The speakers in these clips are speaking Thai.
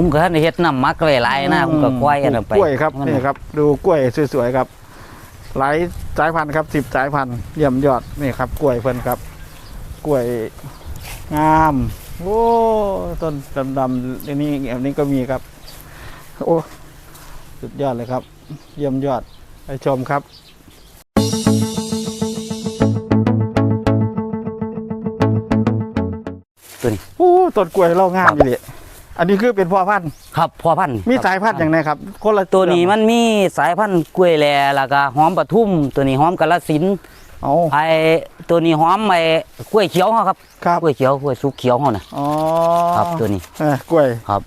ผมก็ท่านได้เฮ็ดน้ำมักไว้หลายนะผมก็ควายอันนั้นไปกล้วยครับมันนี่ครับ ดูกล้วยสวยๆครับหลายสายพันธุ์ครับสิบสายพันธุ์เยี่ยมยอดนี่ครับ กล้วยเพิ่นครับ กล้วยงามโอ้ต้นดำๆอันนี้อันนี้ก็มีครับ โอ้สุดยอดเลยครับ เยี่ยมยอดไปชมครับตัวนี้โอ้ต้นกล้วยเรางามอยู่ดิ อันนี้คือเป็นพ่อพันธุ์ครับพ่อพันธุ์มีครับสายพันธุ์อย่างไรครับคนละตัวนี้มันมีสายพันธุ์กล้วยแลแล้วก็หอมปทุม ตัวนี้หอมกาลสินธุ์เอาไอ้ตัวนี้หอมไอ้กล้วยเขียวเฮาครับครับกล้วยเขียวกล้วยสุกเขียวเฮาน่ะอ๋อครับตัวนี้เออกล้วยครับ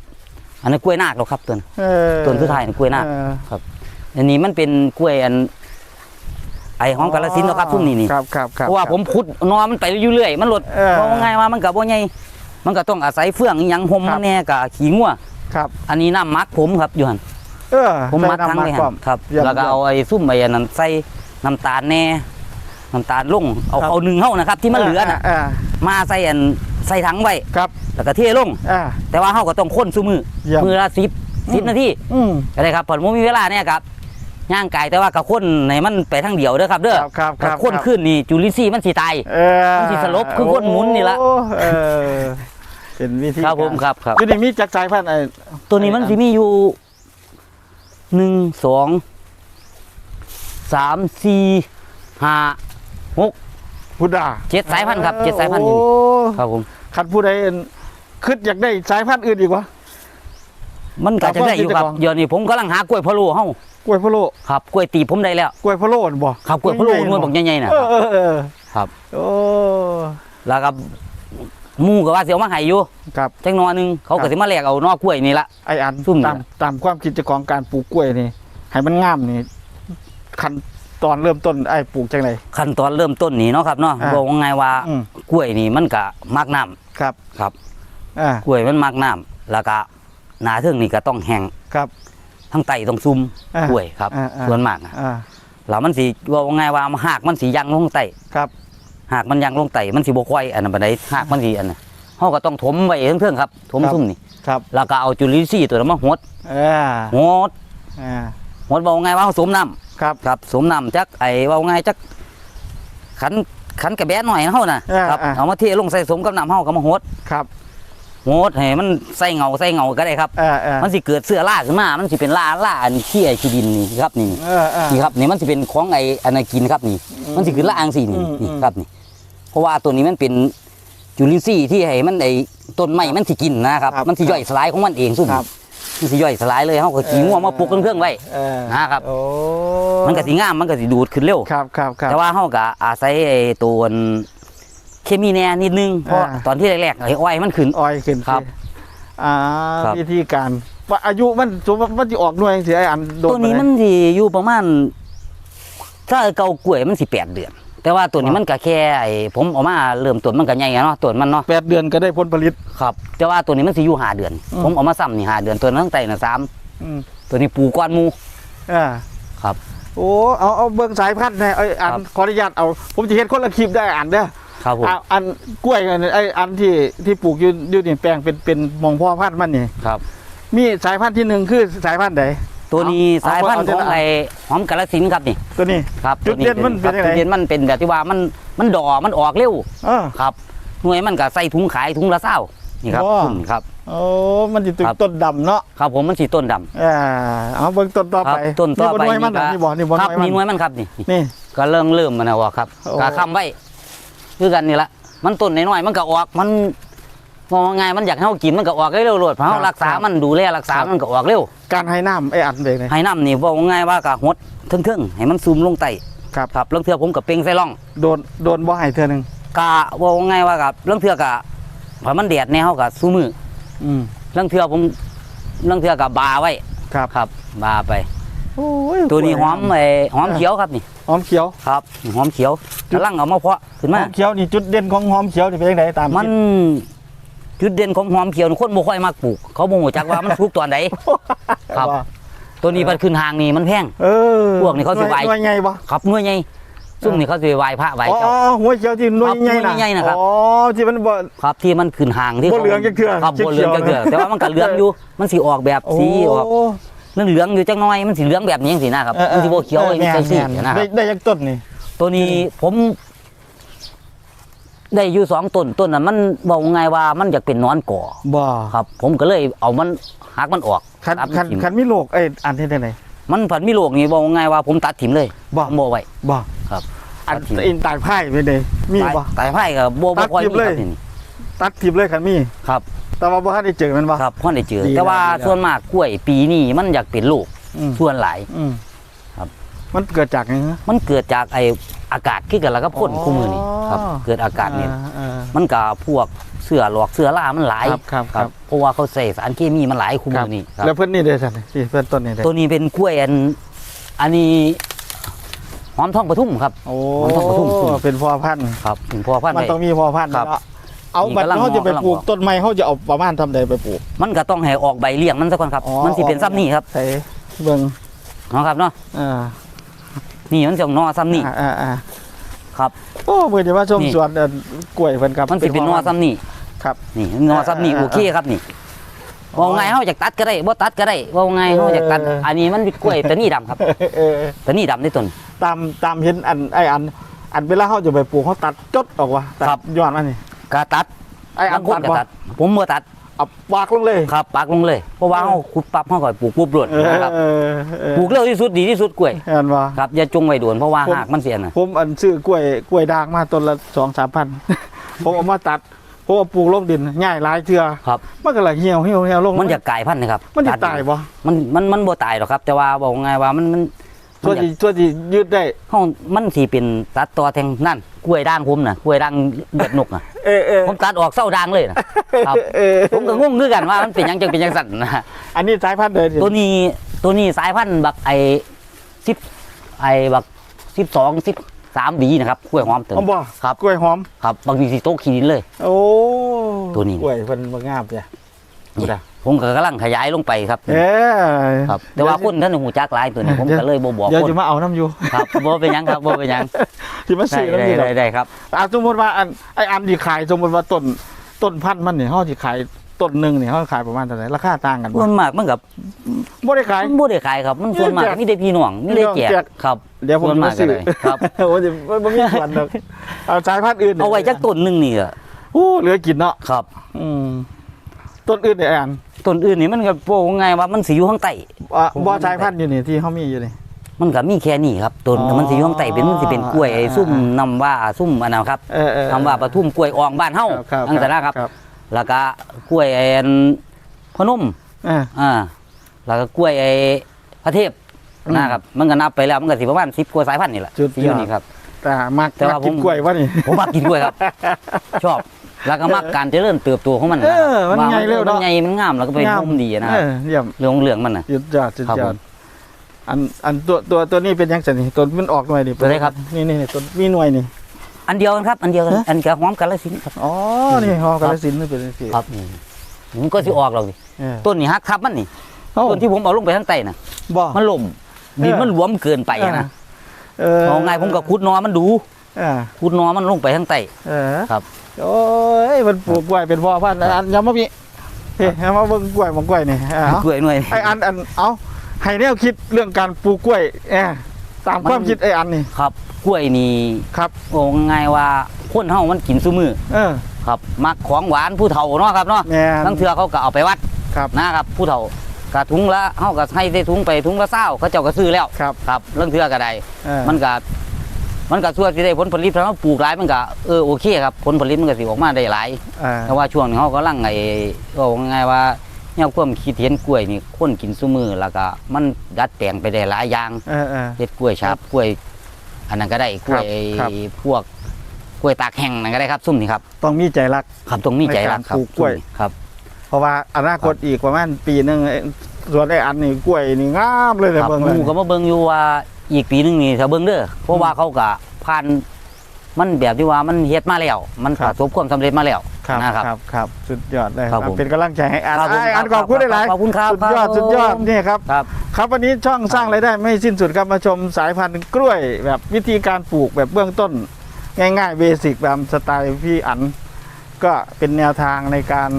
อันนั้นกล้วยนาคหรอกครับตัวนั้นเออต้นสุดท้ายนี่กล้วยนาคเอออันนี้มันเป็นกล้วยอัน ไอ้หอมกาลสินธุ์เนาะครับทุ่มนี่นี่ครับครับครับเพราะว่าผมขุดนอมันไปอยู่เรื่อยมันหลดเออ เพราะว่าไงว่ามันก็บ่ใหญ่ มันก็ต้องอาศัยเฟื่องอิหยังห่มครัมับนแน่กับขี้งัวครับ อันนี้น้ำมักผมครับอยู่หั่นเออผมมัดใส่ทั้งน้ำเลยพร้หั่อมนครับ เยี่ยมแล้วก็เอาไอ้ซุ่มไอ้อันนั้นใส่น้ำตาลแน่น้ำตาลลงเอาครับเอาหนึ่งเฮานะครับ ที่มันเหลือน่ะอ่ามาใส่อันใส่ถังไว้ครับแล้วก็เทลง อ่า แต่ว่าเฮาก็ต้องค้นซุมือเยี่ยม มือละสิบสิบอืมนาทีอืมก็ได้ครับผมมีเวลาเนี่ยครับย่างกายแต่ว่าก็ค้นในมันไปทางเดียวเด้อครับเด้อครับครับครับถ้าค้นขึ้นนี่จุลินทรีย์มันสิตาย เออมันสิสลบคือคนหมุนนี่ละโอ้เออ เป็นวิธีครับผมกาครับครับ อยู่นี่มีจักรสายพันธุ์ไอ้ตัวนี้มันไอ้สิมีอยู่หนึ่งสองสามสี่ห้าหกพุทธาเจ็ดสายพันธุ์ครับเจ็ดสายพันธุ์อยู่โอ้นี่ครับผมขัดผู้ใดคิดอยากได้สายพันธุ์อื่นอีกวะ มันก็จะได้อยู่ครับครับ เดี๋ยวนี้ผมกำลังหากล้วยพะโล้เฮากล้วยพะโล้ครับกล้วยตีบผมได้แล้ว กล้วยพะโล้น่ะบ่ครับกล้วยพะโล้นวลบอกใหญ่ๆน่ะเออเออเออครับ โอ้ แล้วก็ หมู่ก็ว่าสิเอามาให้อยู่ครับ จังหนอหนึงเขาครัก็บ สิมาแลกเอานอกกล้วยนี่ละ ไอ้อันซุ่มนี่ตามตามความคิดเจ้าของการปลูกกล้วยนี่ให้มันงามนี่ขั้นตอนเริ่มต้นไอ้ปลูกจังได ขั้นตอนเริ่มต้นนี่เนาะครับเนาะอ่าบอกว่าไงว่าอืม กล้วยนี่มันก็มักน้ำครับครับ อ่ากล้วยมันมักน้ำแล้วก็หนาเทิงนี่ก็ต้องแห้งครับ ทั้งไตต้องซุ่มอ่ากล้วยครับ อ่าอ่า ส่วนมากนะอ่าแล้วมันสิว่าไงว่าหากมันสิยังลงไตครับ หากมันยังลงไตมันสิบ่ค่อยอันนั้นปานใดหากมันสิอันนั้นเฮาก็ต้องถมไว้เทิงๆครับ ถมครับซุ่มนี่ครับแล้วก็เอาจุลินทรีย์ตัวนั้นมาหดอ่าหดอ่าหดว่าไงว่าเฮาสวมน้ำครับครับสวมน้ำจักไอ้ว่าไงจักขันขันกระแบะหน่อยนะเฮาน่ะอ่าครับอ่าเอามาเทลงใส่สมกับน้ำเฮาก็มาหดครับหดให้มันใส่เงาใส่เงาก็ได้ครับอ่าอ่ามันสิเกิดเสื้อล่าขึ้นมา มันสิเป็นล่าล่าอันขี้ไอ้ขี้ดินนี่ครับนี่เอออ่านี่ครับนี่มันสิเป็นของไอ้อันนั้นกินครับนี่ มันสิขึ้นล่าอังสีนี่อืมนี่อืมครับนี่ เพราะว่าตัวนี้มันเป็นจุลินทรีย์ที่ให้มันไอ้ต้นไม้มันสิกินนะครับ ครับมันสิย่อยสลายของมันเองซุ่มครับ มันสิย่อยสลายเลยเฮาก็ขี้งัวมาปลูกเครื่องๆไว้ เออนะครับ โอ้มันก็สิงามมันก็สิดูดขึ้นเร็ว ครับครับครับ แต่ว่าเฮาก็อาศัยไอ้ตัวเคมีแน่นิดนึงเพราะอ่า ตอนที่แรกๆไอ้อ้อยมันขึ้นอ้อยขึ้นครับสิอ่าครับ วิธีการว่าอายุมันสมมติมันจะออกหน่วยเสียไอ้อันโดตัวนี้ไปมันสิอยู่ประมาณ ถ้าเกากล้วยมันสิแปดเดือน แต่ว่าตัวนี้มันก็แค่ไอ้ผมเออกมาเริ่มต้นมันก็ใหญ่อะเนาะต้นมันเนาะแปดเดือนก็ได้ผลผลิต ครับแต่ว่าตัวนี้มันสิอยู่ห้าเดือน อืม ผมเอามาซ้ำนี่ห้าเดือนตัวนั้นตั้งแต่น่ะสามอืมตัวนี้ปลูกก้อนหมูอ่าครับ โอ้เอาเอาเบิ่งสายพันธุ์แน่ไอ้อันครับ ขออนุญาตเอา ผมจะเห็นคนละคลิปได้อ่านเด้อครับผมเอาอันกล้วยอันไอ้อันที่ที่ปลูกอยู่อยู่นี่แปลงเป็นเป็นหมองพ่อพันธุ์มันนี่ ครับ มีสายพันธุ์ที่หนึ่งคือสายพันธุ์ไหน ตัวนี้เอาสายพันธุ์เอาขเดี๋อยงวนะไอ้หอมกาลสินธุ์ครับนี่ตัวนี้ครับจุดเด่นมันเป็นครับยังไงจุดเด่นมันเป็นแบบที่ว่ามันมันดอกมันออกเร็วเออครับหน่วยมันก็ใส่ถุงขายถุงละเศร้านี่ครับว้าอืมครับโอ้มันจะตึกครับต้นดำเนาะครับผมมันสีต้นดำอ่าเอาเบิ่งต้นต่อครัไปต้นต่อไปนี่บนไว้มันน่ะนี่บ่นี่บนครับไว้มันนี่หน่วยมันครับนี่นี่ก็เริ่มเริ่มมันนะว่าครับโอ้กาคำไว้คือกันนี่ละมันต้นน้อยๆมันก็ออกมัน มองไงายมันอยากให้เรากินมันก็ออกเร็วๆรวดเพราะเรารักษา มันดูแลรักษา มันก็ออกเร็ว การให้น้ำไอ้อันเด็กเลยให้น้ำนี่บอกง่ายว่ากะหดเทึ่งๆให้มันซูมลงไตครับครับเรื่องเทือผมกับเป่งใส่ร่อง โดนโดนบ่ให้เธอหนึ่งกะบอกง่ายว่ากับเรื่องเทือกะพอมันแดดแนวกับซูมืออืมเรื่องเทือผมเรื่องเทือกับบาไว้ครับครับ บาไปโอ้ยตัวนี้หอมไอ้หอมเขียวครับนี่หอมเขียวครับหอมเขียวกำลังเอามาเพาะขึ้นหมาอมเขียวนี่จุดเด่นของหอมเขียวนี่เป็นยังไงตามมัน จุดเด่นของหอมเขียวนี่คนบ่ค่อยมักปลูก เขาบ่รู้จักว่ามันสุกตอนไหน ครับว่าตัวนี้มันขึ้นหางนี่มันแพง เออพวกนี้เขาสิไหว หน่วยไงบ่ครับหน่วยใหญ่ซุ่มนี่เขาจะไปไหว้พระไหว้อ๋อเจ้า หัวเขียวที่หน่วยครับใหญ่หน่วยใหญ่นะนะครับอ๋อที่มันบ่ ครับที่มันขึ้นห่างที่บ่เหลืองจักเทื่อครับบ่เหลืองจักเทื่อเขียวๆแต่ว่ามันก็เหลืองอยู่ มันสีออกแบบสีออกโเหลืองเหลืองๆอยู่จังน้อยมันสีเหลืองแบบนี้จังสีนะครับออมันสีโบเขียวออมันแม่จังสีแม่นะคได้รับได้ยักต้นนี่ตัวนี้ผม ได้อยู่สองต้นต้นนั้นมันบอกไงว่ามันอยากเป็นหนอนก่อบ่ครับ ผมก็เลยเอามันหักมันออกคันตัดคันถิ่มคันมีโรคไอ้อันที่ได้ไหนมันผันมีโรคนี่บอกไงว่าผมตัดถิ่มเลยบ่ผมบ่ไว้บ่ครับอันตัดถิ่มอินตายไพ่ไปเลยมีตายบ่ ตายไผ่กับโบตับ่ดค่อยถิ่มมีเลย ครับนี่ตัดทิพเลยคันมี ครับแต่ว่าบ่ทันได้เจอมันบ่ ครับพ่อได้เจอ ดีแต่ว่าแล้วดีแล้ว ส่วนมากกล้วยปีนี้มันอยากเป็นลูกอืมส่วนหลาย อืมครับ มันเกิดจากหยังฮะมันเกิดจากไอ อากาศขึ้นกันแล้วก็พ่นอ๋อคู่มือนี่ครับ เกิดอากาศนี่อ่อ่ามันกับพวกเสือหลอกเสือล่ามันหลายครับครับครับเพราะว่าเขาใส่สารเคมีมันหลายคู่คมืรับอนี่ครับแล้วเพิ่นนี่ได้ซั่นนี่เพิ่นต้นนี่ได้ตัวนี้เป็นกล้วยอันอันนี้หอมทองปทุมครับโอ้มันต้องกระทุ่มขึ้นเป็นพ่อพันธุ์ครับถึงพอพันธุ์มันไปต้องมีพ่อพันธุ์ครับเนาะเอานี่บัดกำลังเขาจะไปกำลังปลูกบอกต้นไม้เขาจะเอาประมาณทำใดไปปลูก มันก็ต้องให้ออกใบเลี้ยงมันซะก่อนครับอ๋อมันสิเป็นซ้ำนี่ครับใส่เบิ่งเนาะครับเนาะอ่า นี่มันจะนอซ้ำนี่อ่าอ่าอ่าครับ โอ้เมื่อจะมาชมนี่สวนเอ่อกล้วยเพิ่นครับมันสิเป็นนอซ้ำนี่ครับ นี่นอซ้ำนี่อ่าโอเคครับนี่อ๋อว่าไงเฮาอยากตัดก็ได้บ่ตัดก็ได้ว่าไงเฮาอยากตัดเอออัอันนี้มันเป็นกล้วยตะนี่ดำครับเออตะนี่ดำในต้นตามตามเห็นอันไออัน อันเวลาเขาจะไปปลูกเขาตัดจดออกว่าตัดครับยอดมันนี่ก็ตัดไออับานงคนตัดก็บ่ตัด ผมบ่ตัด เอาปากลงเลยครับปักลงเลย เพราะว่าเฮาขุดปั๊บเฮาก็ปลูกปุ๊บรวดเออนะครับเออเออปลูกเร็วที่สุดดีที่สุดกล้วยเห็นบ่ครับอย่าจงไว้ด่วนเพราะว่าผมหากมันเสียน่ะผมอันซื้อกล้วยกล้วยด่างมาต้นละสองสามพันผมเอามาตัดผมเอาปลูกลงดินง่ายหลายเทื่อครับมันก็เลยเหี่ยวเหี่ยวเหี่ยวลงมันจะกลายพันธุ์นะครับมันจะตัดตายบ่มันมันมันบ่ตายหรอกครับ แต่ว่าบอกไงว่ามันมัน มัช่วนอยากที่ช่วยที่ยืดได้เฮามันสิเป็นตัดต่อแทงนั่นกล้วยด่างผมน่ะกล้วยด่างเลือดนกน่ะเออเออผมตัดออกเส้าด่างเลยนะครับเออผมก็งงคือกันว่ามันเป็นหยังจังเป็นหยังสั่นนะอันนี้สายพันธุ์เลยตัวนี้ตัวนี้สายพันธุ์บักไอสิบไอบักสิบสองสิบสามบีนะครับกล้วยหอมตัวผมนี้บ่ครับกล้วยหอมครับบางทีสิโต๊ะขีดินเลย โอ้ตัวนี้กล้วยเพิ่นบ่งามจ้ะดูดะ ผมก็กำลังขยายลงไปครับเอ้ยครับ แต่ว่าคนท่านหูจักหลายตัวนี้ผมก็เลยบ่บอกเดี๋ยวคนจะมาเอาน้ำอยู่ครับบ่เป็นหยังครับบ่เป็นหยังที่มาได้ซื้อน้ำได้อยู่ดอกได้ได้ครับอะสมมติว่าอันไออันที่ขายสมมติว่าต้นต้นพันธุ์มันเนี่ยเขาที่ขายต้นหนึ่งเนี่ยเขาขายประมาณเท่าไหร่ราคาต่างกันบ่ส่วนมากมันกับบ่ได้ขายมันบ่ได้ขายครับ มันส่วนมากแจกมีแต่พี่น้องมีแต่แจแจกกครับ เดี๋ยวผมส่วนจะมามาก็ซื้อได้ครับโอ้ยบ่มีส่วนดอกเอาสายพันธุ์อื่นเอาไว้จักต้นหนึงนี่ก็โอ้เหลือกินเนาะครับ อืมต้นอื่นเนี่ยไอ้อัน ต้นอื่นนี่มันก็บ่ว่าไงว่ามันสิอยู่ข้างใต้ อะผมบ่สายพันธุ์อยู่นี่ที่เขามีอยู่นี่ มันก็มีแค่นี้ครับต้นอ๋อมันสิอยู่ข้างใต้เป็นมันสิเป็นกล้วยไอ้อ่าซุ่มนำว่าซุ่มอันนั้นครับเออเออคำว่าปทุมกล้วยอ่องบ้านเฮาครับอันนั้นนะครับ ครับ แล้วก็กล้วยไอ้อันพนม อ่า อ่าแล้วก็กล้วยไอ้พระเทพอืมนะครับ มันก็นับไปแล้วมันก็สิประมาณ10กว่าสายพันธุ์นี่แหละสุดยอด ที่อยู่นี่ครับ แต่มักแต่ว่ามักกินผม กล้วยวะนี่ ผมมักกินกล้วยครับ ชอบ แล้วก็มักการเจริญเติบโตของมันนะเออมันว่าใหญ่เร็วมันเนาะใหญ่มันงามแล้วก็เป็นงามนุ่มดีนะคเอรับอเยี่ยมเรื่องเหลืองมันน่ะ สุดยอดสุดครับยอผดมอันอันตัวตัวตัวนี้เป็นยังไงนี่ตัวมันออกหน่วยดิตัวไหนครับ นี่นี่นี่ตัวมีหน่วยนี่ อันเดียวกันครับ อันเดียวกัน ฮะ อันกับหอมกันละสินธุ์ครับ อ๋อนี่ฮอกาลสินธุ์นี่เป็นสิครับนี่มันก็สิออกเราดิเออต้นนี่ฮักทับมันนี่เอ้าต้นที่ผมเอาลงไปข้างใต้น่ะ บ่มันล่มดินเออมันหลวมเกินไปอะนะเออเอาไงผมก็ขุดนอมันดูเออขุดนอมันลงไปข้างใต้ เออครับ โอ้ยมันปลูกกล้วยเป็นพ่อพันธุ์อันอยังมาพี่เฮ้ยเอามาเบิ่งกล้วยมองกล้วยนี่เอากล้วยหน่วยไออันอันเอาให้แนวคิดเรื่องการปลูกกล้วยเออตามความคิดไออันนี่ครับกล้วยนี่ครับ โอ้ง่ายว่าคนเฮามันกินซุมือเออ ครับ มักของหวานผู้เฒ่าเนาะครับเนาะแม่นทั้งเทือเขาก็เอาไปวัดครับ นะครับ ผู้เฒ่ากะถุงละเฮาก็ให้ได้ถุงไปถุงละเศร้าเขาเจ้าก็ซื้อแล้วครับ ครับเรื่องเทือก็ได้เออมันก็ มันก็ช่วยสิได้ผลผลิตถ้าเราปลูกหลายมันก็เออโอเคครับผลผลิตมันก็สิออกมาได้หลายเออแต่ว่าช่วงนี้เขากำลังไอ้ก็ง่ายๆว่าเนี่ยความคิดเห็นกล้วยนี่คนกินซุมือแล้วก็มันดัดแปลงไปได้หลายอย่าง เออเออ เฮ็ดกล้วยฉาบกล้วย อันนั้นก็ได้กล้วยครับ พวกกล้วยตากแห้งนั่นก็ได้ครับซุ่มนี่ครับต้องมีใจรัก ครับตรงมีใจรักครับในการปลูกกล้วย ซุ่มนี่ครับ เพราะว่าอนาคตอีกประมาณปีหนึงไอ้ส่วนไออันนี่กล้วยนี่งามเลยคเลยรับเบิ่งหเลย มู่ก็มาเบิ่งอยู่ว่า อีกปีหนึงนี่ถ้าเบิ่งเด้อเพราะว่าเขาก็ผ่านมันแบบที่ว่ามันเฮ็ดมาแล้ว มันประสบความสำเร็จมาแล้วครับนะครับ ครับครับสุดยอดเลยครับผมเป็นกำลังใจให้อันครับผมไอ้อันคขรับอบคุณหลายขอบคุณครับสุดยอดครับ สุดยอดนี่ครับ ครับ ครับวันนี้ช่องสร้างรายได้ไม่สิ้นสุดครับมาชมสายพันธุ์กล้วย แบบวิธีการปลูกแบบเบื้องต้น ง่ายๆเบสิกแบบสไตล์พี่อัน ก็เป็นแนวทางในการ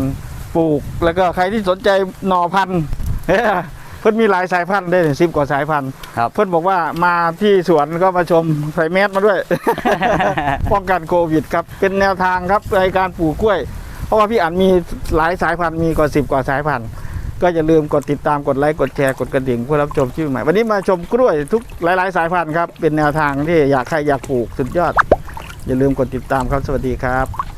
ปลูก แล้วก็ใครที่สนใจหน่อพันธุ์เอ้ย เพิ่นมีหลายสายพันธุ์ได้สิบกว่าสายพันธุ์ครับ เพื่อนบอกว่ามาที่สวนก็มาชมใส่แมสมาด้วย ป้องกันโควิดครับเป็นแนวทางครับในการปลูกกล้วย เพราะว่าพี่อันมีหลายสายพันธุ์มีกว่าสิบกว่าสายพันธุ์ ก็อย่าลืมกดติดตามกดไลค์กดแชร์กดกระดิ่งเพื่อรับชมชื่อใหม่ วันนี้มาชมกล้วยทุกหลาย ๆ สายพันธุ์ครับเป็นแนวทางที่อยากใครอยากปลูกสุดยอด อย่าลืมกดติดตามครับสวัสดีครับ